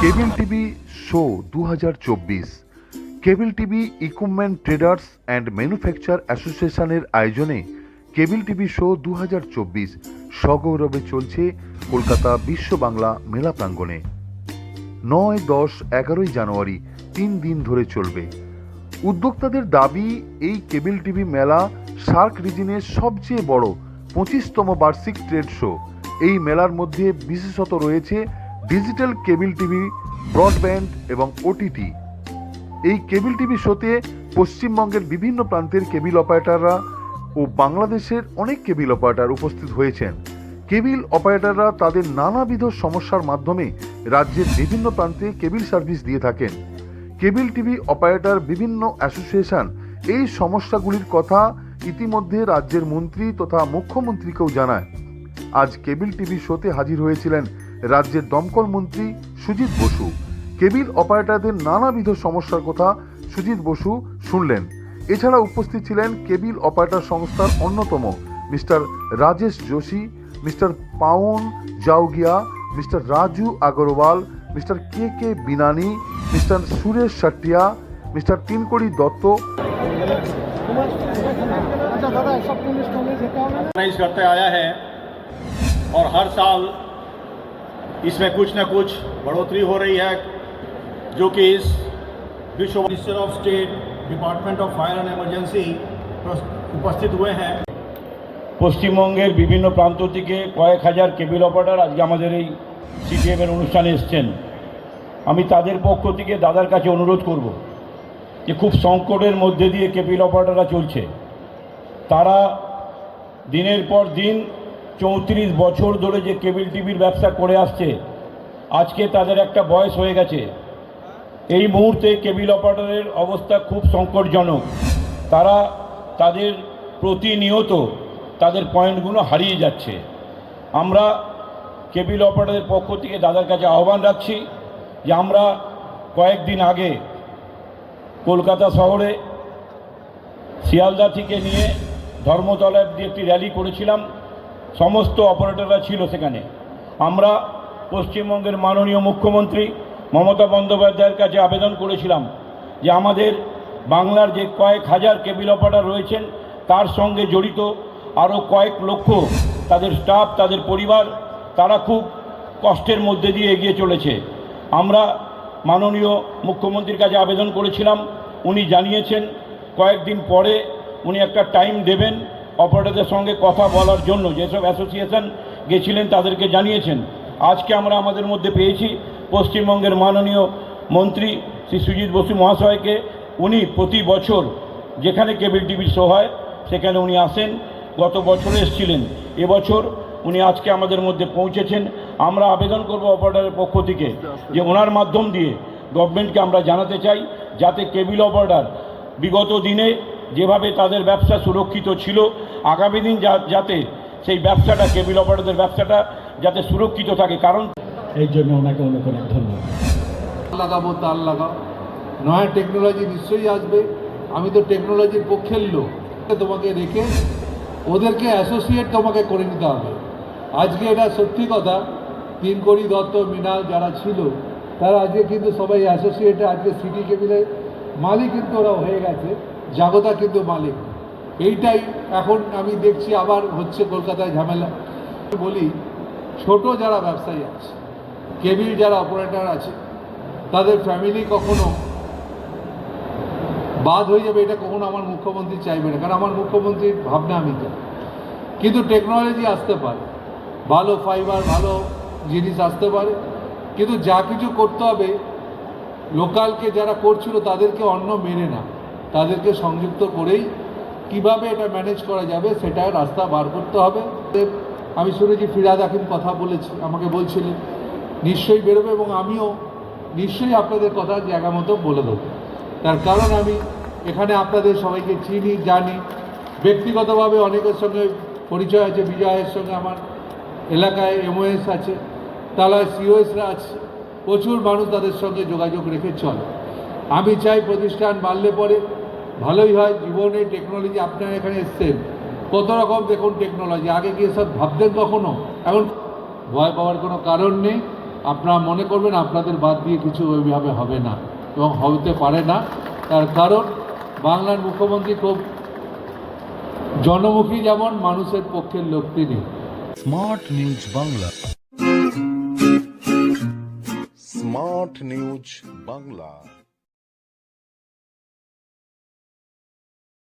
কেবল TV show দু cable TV equipment traders and manufacture অ্যাসোসিয়েশনের আয়োজনে কেবল টিভি শো দু হাজার চব্বিশ সগৌরবে চলছে কলকাতা বিশ্ব বাংলা মেলা প্রাঙ্গণে। নয়, দশ, এগারোই জানুয়ারি তিন দিন ধরে চলবে। উদ্যোক্তাদের দাবি, এই কেবল টিভি মেলা সার্ক রিজিনের সবচেয়ে বড় পঁচিশতম বার্ষিক ট্রেড শো। এই মেলার মধ্যে বিশেষত রয়েছে ডিজিটাল কেবিল টিভি, ব্রডব্যান্ড এবং ওটিটি এই কেবিল টিভি শোতে পশ্চিমবঙ্গের বিভিন্ন প্রান্তের কেবিল অপারেটররা ও বাংলাদেশের অনেক কেবিল অপারেটর উপস্থিত হয়েছেন। কেবিল অপারেটররা তাদের নানাবিধ সমস্যার মাধ্যমে রাজ্যের বিভিন্ন প্রান্তে কেবিল সার্ভিস দিয়ে থাকেন। কেবিল টিভি অপারেটর বিভিন্ন অ্যাসোসিয়েশন এই সমস্যাগুলির কথা ইতিমধ্যে রাজ্যের মন্ত্রী তথা মুখ্যমন্ত্রীকেও জানায়। আজ কেবিল টিভি শোতে হাজির হয়েছিলেন রাজ্যের দমকল মন্ত্রী সুজিত বসু কেবিল অপারেটরদের নানাবিধ সমস্যার কথা সুজিত বসু শুনলেন এছাড়া উপস্থিত ছিলেন কেবিল অপারেটর সংস্থার অন্যতম mister Rajesh Joshi mister Pawan Jaugia mister Raju Agarwal mister K K Binani mister Suresh Satia mister Tinkori Dutta अच्छा दादा सब पुलिस थोड़ी से काम है ऑर्गेनाइज करते आया है और हर साल इसमें कुछ न कुछ बढ़ोतरी हो रही है जो कि इस विश्व minister of state department of fire and emergency उपस्थित हुए हैं পশ্চিমবঙ্গের বিভিন্ন প্রান্ত থেকে কয়েক হাজার কেবিল অপারেটর আজকে আমাদের এই সিটিএমের অনুষ্ঠানে এসছেন আমি তাদের পক্ষ থেকে দাদার কাছে অনুরোধ করব যে খুব সংকটের মধ্যে দিয়ে কেবিল অপারেটররা চলছে তারা দিনের পর দিন চৌত্রিশ বছর ধরে যে কেবিল টিভির ব্যবসা করে আসছে, আজকে তাদের একটা বয়স হয়ে গেছে। এই মুহূর্তে কেবিল অপারেটরের অবস্থা খুব সংকটজনক। তারা তাদের প্রতিনিয়ত তাদের পয়েন্টগুলো হারিয়ে যাচ্ছে। আমরা কেবিল অপারেটরের পক্ষ থেকে দাদার কাছে আহ্বান রাখছি যে আমরা কয়েকদিন আগে কলকাতা শহরে শিয়ালদা থেকে নিয়ে ধর্মতলা অব্দি একটি র্যালি করেছিলাম। সমস্ত অপারেটররা ছিল সেখানে। আমরা পশ্চিমবঙ্গের মাননীয় মুখ্যমন্ত্রী মমতা বন্দ্যোপাধ্যায়ের কাছে আবেদন করেছিলাম যে আমাদের বাংলার যে কয়েক হাজার কেবিল অপারেটর রয়েছেন, তার সঙ্গে জড়িত আরও কয়েক লক্ষ তাদের স্টাফ, তাদের পরিবার, তারা খুব কষ্টের মধ্যে দিয়ে এগিয়ে চলেছে। আমরা মাননীয় মুখ্যমন্ত্রীর কাছে আবেদন করেছিলাম, উনি জানিয়েছেন, কয়েকদিন পরে উনি একটা টাইম দেবেন অপারেটরদের সঙ্গে কথা বলার জন্য যেসব অ্যাসোসিয়েশন গেছিলেন তাদেরকে জানিয়েছেন। আজকে আমরা আমাদের মধ্যে পেয়েছি পশ্চিমবঙ্গের মাননীয় মন্ত্রী শ্রী সুজিত বসু মহাশয়কে। উনি প্রতি বছর যেখানে কেবল টিভি শো হয়, সেখানে উনি আসেন। গত বছরে এসেছিলেন। এবছর উনি আজকে আমাদের মধ্যে পৌঁছেছেন। আমরা আবেদন করব অপারেটরের পক্ষ থেকে যে ওনার মাধ্যম দিয়ে গভর্নমেন্টকে আমরা জানাতে চাই, যাতে কেবিল অপারেটর বিগত দিনে যেভাবে তাদের ব্যবসা সুরক্ষিত ছিল আগামী দিন যা- যাতে সেই ব্যবসাটা কেবিল অপারেটরদের ব্যবসাটা যাতে সুরক্ষিত থাকে। কারণ এই জন্য ওনাকে অনেক অনেক ধন্যবাদ। লাগাবো তার লাগাও নয়া টেকনোলজি নিশ্চয়ই আসবে। আমি তো টেকনোলজির পক্ষের লোক। তোমাকে রেখে ওদেরকে অ্যাসোসিয়েট তোমাকে করে নিতে হবে। আজকে এটা সত্যি কথা। তিন কোটি দত্ত মৃণাল যারা ছিল তারা আজকে কিন্তু সবাই অ্যাসোসিয়েটে আজকে সিটি কেবিলের মালিক কিন্তু ওরা হয়ে গেছে। জাগতা কিন্তু মালিক। এইটাই এখন আমি দেখছি, আবার হচ্ছে কলকাতায় ঝামেলা। বলি, ছোট যারা ব্যবসায়ী আছে, কেবিল যারা অপারেটর আছে, তাদের ফ্যামিলি কখনো বাদ হয়ে যাবে, এটা কখনো আমার মুখ্যমন্ত্রী চাইবে না। কারণ আমার মুখ্যমন্ত্রীর ভাবনা আমি চাই কিন্তু টেকনোলজি আসতে পারে। ভালো ফাইবার ভালো জিনিস আসতে পারে। কিন্তু যা কিছু করতে হবে লোকালকে যারা করছিল, তাদেরকে অন্য মেনে না। তাদেরকে সংযুক্ত করেই কীভাবে এটা ম্যানেজ করা যাবে সেটা রাস্তা বার করতে হবে। আমি শুনেছি ফিরাদ হাকিম কথা বলেছি, আমাকে বলছিলেন, নিশ্চয়ই বেরোবে এবং আমিও নিশ্চয়ই আপনাদের কথা জায়গা মতো বলে দেবো। তার কারণ আমি এখানে আপনাদের সবাইকে চিনি, জানি। ব্যক্তিগতভাবে অনেকের সঙ্গে পরিচয় আছে, বিজয়ের সঙ্গে আমার এলাকায় এমওএস আছে তালায় সিওএসরা আছে। প্রচুর মানুষ তাদের সঙ্গে যোগাযোগ রেখে চলে। আমি চাই প্রতিষ্ঠান বাড়লে পরে ভালোই হয়, জীবনে টেকনোলজি আপনারা এখানে এসছেন। কত রকম দেখুন টেকনোলজি আগে গিয়ে সব ভাবতেন কখনো? এখন ভয় পাওয়ার কোনো কারণ নেই। আপনারা মনে করবেন আপনাদের বাদ দিয়ে কিছু ওইভাবে হবে না এবং হতে পারে না। তার কারণ, বাংলার মুখ্যমন্ত্রী খুব জনমুখী যেমন, মানুষের পক্ষের লোক তিনি। Smart news Bangla. Smart news Bangla.